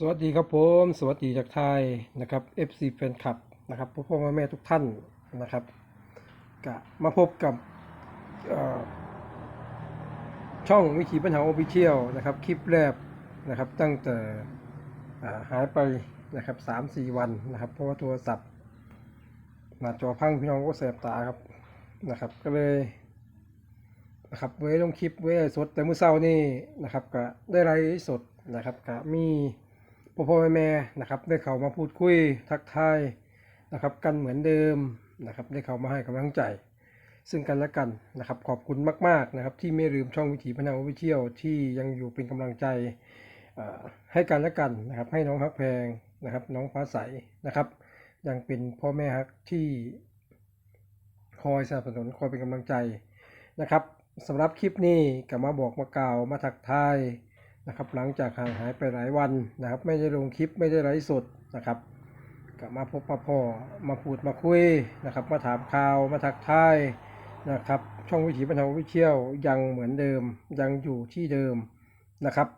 สวัสดีครับผม สวัสดีจากไทยนะครับ FC แฟนคลับนะครับพ่อพ่อแม่แม่ทุกท่านนะครับกะมาพบกับช่องวิถีปัญหาโอฟิเชียลนะครับคลิปแรกนะครับตั้งแต่าหายไปนะครับสามสี่วันนะครับ เพราะว่าโทรศัพท์หน้าจอพังพี่น้องก็แสบตาครับนะครับ ก็เลยนะครับเว้ยลงคลิปเว้ยสดแต่เมื่อเช้านี่นะครับก็ได้ไลฟ์สดนะครับก็มี พ่อพ่อแม่แม่นะครับ ได้เขามาพูดคุยทักทายนะครับ กันเหมือนเดิมนะครับ ได้เขามาให้กำลังใจ ซึ่งกันและกันนะครับ ขอบคุณมากๆนะครับ ที่ไม่ลืมช่องวิถีพนังวิเชียวที่ยังอยู่เป็นกำลังใจให้กันและกันนะครับ ให้น้องฮักแพงนะครับ น้องฟ้าใสนะครับ ยังเป็นพ่อแม่ฮักที่คอยสนับสนุนคอยเป็นกำลังใจนะครับสำหรับคลิปนี้ก็มาบอกมากล่าวมาทักทาย นะครับหลังจากห่างหายไปหลายวันนะครับ ไม่ได้ลงคลิปไม่ได้ไลฟ์สดนะครับกลับมาพบปะพ่อมาพูดมาคุยนะครับ มาถามข่าวมาทักทายนะครับ ช่องวิถีบรรเทาวิเชียวยังเหมือนเดิมยังอยู่ที่เดิมนะครับ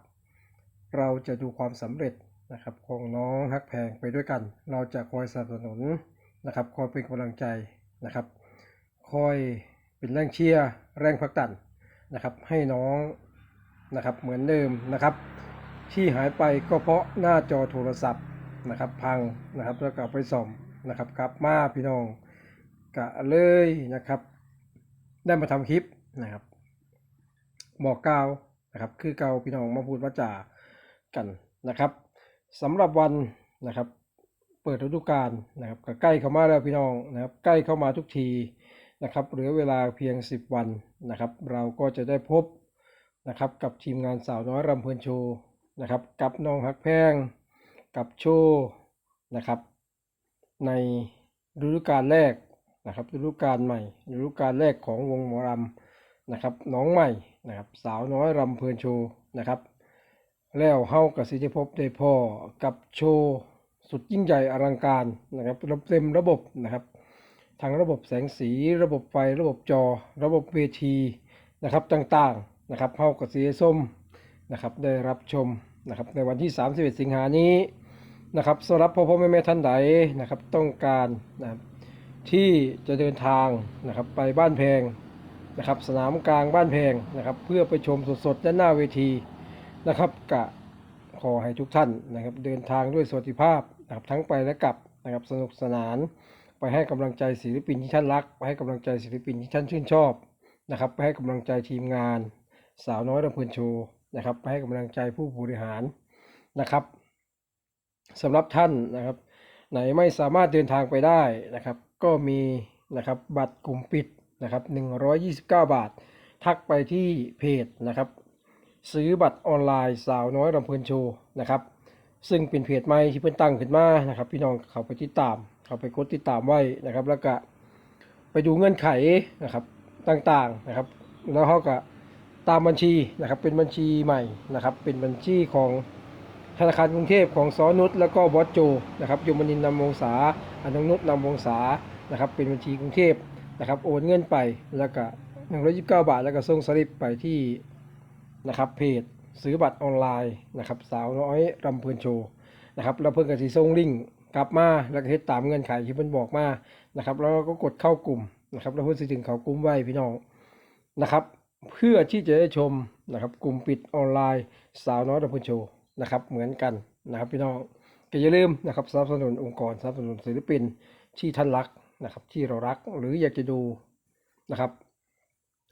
เราจะดูความสำเร็จนะครับของน้องฮักแพงไปด้วยกัน เราจะคอยสนับสนุนนะครับ คอยเป็นกำลังใจนะครับ คอยเป็นแรงเชียร์แรงผลักดันนะครับ ให้น้อง นะครับเหมือนเดิมนะครับ ที่หายไปก็เพราะหน้าจอโทรศัพท์นะครับ พังนะครับแล้วก็เอาไปซ่อมนะครับกลับมาพี่น้องกะเลยนะครับ ได้มาทำคลิปนะครับบอกกล่าวนะครับ คือเกาพี่น้องมาพูดว่าจากันนะครับสำหรับวันนะครับ เปิดฤดูกาลนะครับก็ใกล้เข้ามาแล้วพี่น้องนะครับ ใกล้เข้ามาทุกทีนะครับเหลือเวลาเพียง 10 วันนะครับ เราก็จะได้พบ นะครับกับทีมงานสาวน้อยรำเพลินโชว์นะครับกับน้องฮักแพงกับโชว์นะครับในฤดูกาลแรกนะครับฤดูกาลใหม่ฤดูกาลแรกของวงหมอรำนะครับน้องใหม่นะครับสาวน้อยรำเพลินโชว์นะครับแล้วเฮากับสิจะพบได้พ่อกับโชว์สุดยิ่งใหญ่อลังการนะครับระเต็มระบบนะครับทั้งระบบแสงสี ระบบไฟระบบจอ ระบบเวทีนะครับต่างๆ นะครับเฮากับสีส้มนะครับได้รับชมนะครับในวันที่ 31 สิงหานี้นะครับสำหรับพ่อพ่อแม่แม่ท่านใดนะครับต้องการนะครับที่จะเดินทางนะครับไปบ้านแพงนะครับสนามกลางบ้านแพงนะครับเพื่อไปชมสดๆด้านหน้าเวทีนะครับกะขอให้ทุกท่านนะครับเดินทางด้วยสวัสดิภาพนะครับทั้งไปและกลับนะครับสนุกสนาน ไปให้กำลังใจศิลปินที่ท่านรัก ไปให้กำลังใจศิลปินที่ท่านชื่นชอบนะครับไปให้กำลังใจทีมงาน สาวน้อยรำเพลินโชว์นะครับไปให้กำลังใจผู้บริหารนะครับสำหรับท่านนะครับ ไหนไม่สามารถเดินทางไปได้นะครับ ก็มีนะครับบัตรกลุ่มปิดนะครับ129 บาท ทักไปที่เพจนะครับ ซื้อบัตรออนไลน์สาวน้อยรำเพลินโชว์นะครับ ซึ่งเป็นเพจใหม่ที่เพิ่นตั้งขึ้นมานะครับ พี่น้องเขาไปติดตาม เขาไปกดติดตามไว้นะครับ แล้วก็ไปดูเงื่อนไขนะครับต่างๆนะครับ แล้วเขาก็ ตามบัญชีนะครับเป็นบัญชีใหม่นะครับ เป็นบัญชีของธนาคารกรุงเทพของสอนุชแล้วก็บอสโจนะครับยมนินนำวงศาอนงนุชนำวงศานะครับเป็นบัญชีกรุงเทพนะครับโอนเงินไปแล้วก็129 บาท แล้วก็ส่งสลิปไปที่นะครับเพจซื้อบัตรออนไลน์นะครับสาวน้อยรำเพลินโชว์นะครับแล้วเพิ่นก็สิส่งลิงกลับมาแล้วก็เฮ็ดตามเงื่อนไขที่เพิ่นบอกมานะครับแล้วก็กดเข้ากลุ่มนะครับแล้วเพิ่นสิถึงเขากลุ่มไว้พี่น้องนะครับ เพื่อที่จะได้ชมนะครับกลุ่มปิดออนไลน์สาวน้อยดับเบิลโชว์นะครับเหมือนกันนะครับพี่น้องก็อย่าลืมนะครับสนับสนุนองค์กรสนับสนุนศิลปินที่ท่านรักนะครับที่เรารักหรืออยากจะดูนะครับ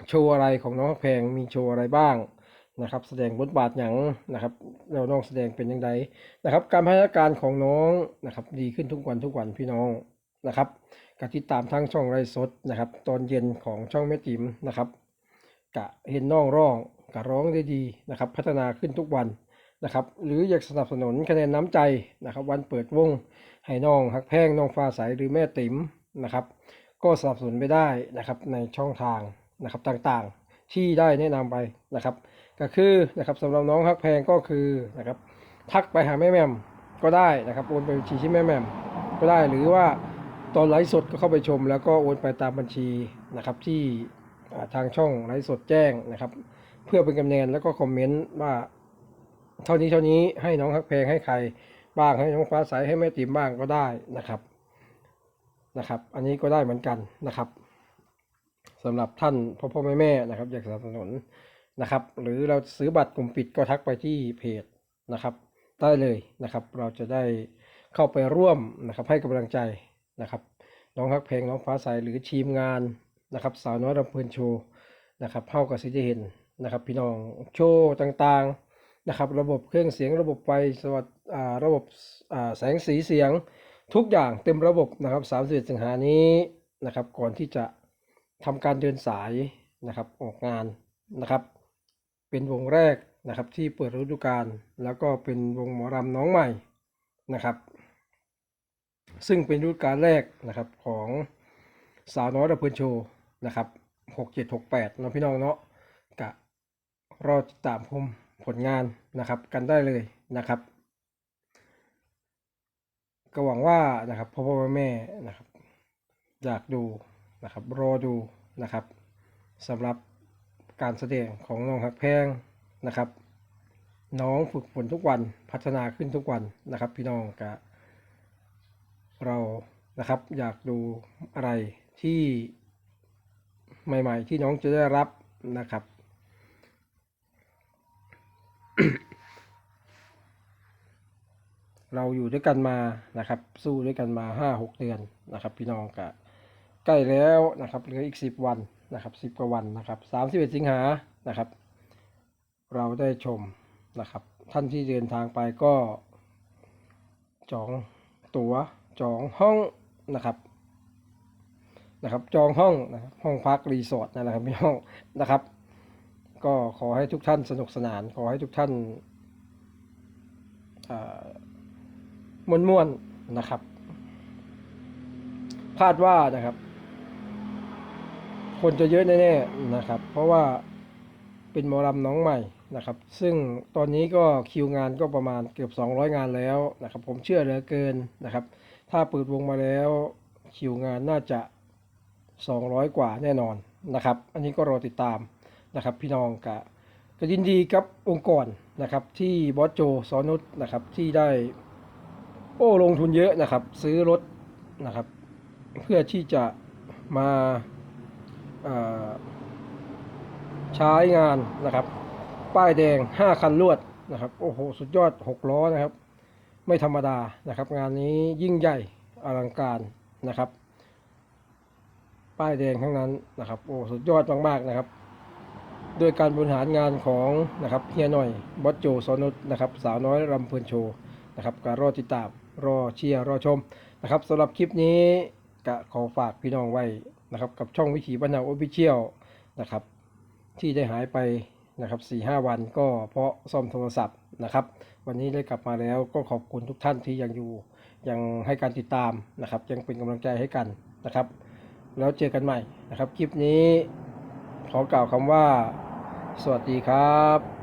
โชว์อะไรของน้องแพงมีโชว์อะไรบ้างนะครับแสดงบทบาทอย่างนะครับเราน้องแสดงเป็นยังไงนะครับ การพัฒนาการของน้องนะครับดีขึ้นทุกวันทุกวันพี่น้องนะครับการติดตามทั้งช่องไรสดนะครับ ตอนเย็นของช่องแม่จิ๋มนะครับ กะเห็นน้องร้องกะร้องได้ดีนะครับ พัฒนาขึ้นทุกวันนะครับ หรืออยากสนับสนุนคะแนนน้ำใจนะครับ วันเปิดวงให้น้องฮักแพงน้องฟ้าใสหรือแม่ติ๋มนะครับ ก็สนับสนุนไปได้นะครับในช่องทางนะครับต่างๆที่ได้แนะนำไปนะครับ ก็คือนะครับสำหรับน้องฮักแพงก็คือนะครับทักไปหาแม่แม่มก็ได้นะครับโอนไปบัญชีที่แม่แม่มก็ได้หรือว่าตอนไลฟ์สดก็เข้าไปชม แล้วก็โอนไปตามบัญชีนะครับที่ ทางช่องไลฟ์สดแจ้งนะครับ เพื่อเป็นกำเนิดแล้วก็คอมเมนต์ว่า เท่านี้เท่านี้ให้น้องฮักเพลงให้ใครบ้างให้น้องฟ้าใสให้แม่ติ๋มบ้างก็ได้นะครับนะครับ อันนี้ก็ได้เหมือนกันนะครับสำหรับท่านพ่อพ่อแม่แม่นะครับ อยากสนับสนุนนะครับ หรือเราซื้อบัตรกลุ่มปิดก็ทักไปที่เพจนะครับ ได้เลยนะครับ เราจะได้เข้าไปร่วมนะครับให้กำลังใจนะครับ น้องฮักเพลงน้องฟ้าใสหรือทีมงาน นะครับสาวน้อยรำเพลินโชว์นะครับเข้ากับสิจะเห็นนะครับ พี่น้องโชว์ต่างๆนะครับ ระบบเครื่องเสียงระบบไฟสวัสดอ่าระบบอ่าแสงสีเสียงทุกอย่างเต็มระบบนะครับ31สิงหานี้นะครับ ก่อนที่จะทำการเดินสายนะครับออกงานนะครับ เป็นวงแรกนะครับที่เปิดฤดูกาลแล้วก็เป็นวงหมอรำน้องใหม่นะครับ ซึ่งเป็นฤดูกาลแรกนะครับของสาวน้อยระเพินโชว์ นะครับหกเจ็ดหกแปดเนาะพี่น้องเนาะกะรอติดตามชมผลงานนะครับกันได้เลยนะครับ ก็หวังว่านะครับพ่อพ่อแม่แม่นะครับอยากดูนะครับรอดูนะครับสำหรับการแสดงของน้องหักแพงนะครับ น้องฝึกฝนทุกวันพัฒนาขึ้นทุกวันนะครับ พี่น้องกะเรานะครับอยากดูอะไรที่ ใหม่ ๆ ที่น้องจะได้รับนะครับ เราอยู่ด้วยกันมานะครับ สู้ด้วยกันมาห้าหกเดือนนะครับ พี่น้องกะใกล้แล้วนะครับเหลืออีกสิบวันนะครับสิบกว่าวันนะครับสามสิบเอ็ดสิงหานะครับ เราได้ชมนะครับ ท่านที่เดินทางไปก็จองตั๋วจองห้องนะครับ นะครับ จองห้องนะครับห้องพักรีสอร์ทนะครับพี่น้องนะครับ ก็ขอให้ทุกท่านสนุกสนาน ขอให้ทุกท่านเอ่อม่วนนะครับคาดว่านะครับ คนจะเยอะแน่ๆนะครับ เพราะว่าเป็นมอลำน้องใหม่นะครับ ซึ่งตอนนี้ก็คิวงานก็ประมาณเกือบ 200 งานแล้วนะครับ ผมเชื่อเหลือเกินนะครับ ถ้าเปิดวงมาแล้วคิวงานน่าจะ 200 กว่าแน่นอนนะครับ อันนี้ก็รอติดตามนะครับ พี่น้องกะก็ยินดีกับองค์กรนะครับ ที่บอสโจสอนุชนะครับที่ได้โอ้ลงทุนเยอะนะครับ ซื้อรถนะครับ เพื่อที่จะมาใช้งานนะครับ ป้ายแดง 5 คันลวดนะครับ โอ้โห สุดยอด 6 ล้อนะครับ ไม่ธรรมดานะครับ งานนี้ยิ่งใหญ่อลังการนะครับ ป้ายแดงทั้งนั้นนะครับโอ้สุดยอดมากๆนะครับ โดยการบริหารงานของนะครับเฮียหน่อยบอสโจสนุนะครับสาวน้อยรำเพลินโชว์นะครับการรอติดตามรอเชียร์รอชมนะครับสำหรับคลิปนี้ก็ขอฝากพี่น้องไว้นะครับกับช่องวิถีบ้านนาโอฟิเชียลนะครับที่ได้หายไปนะครับ4ีหวันก็เพราะซ่อมโทรศัพท์นะครับ วันนี้ได้กลับมาแล้วก็ขอบคุณทุกท่านที่ยังอยู่ยังให้การติดตามนะครับ ยังเป็นกำลังใจให้กันนะครับ แล้วเจอกันใหม่นะครับ คลิปนี้ขอกล่าวคำว่า สวัสดีครับ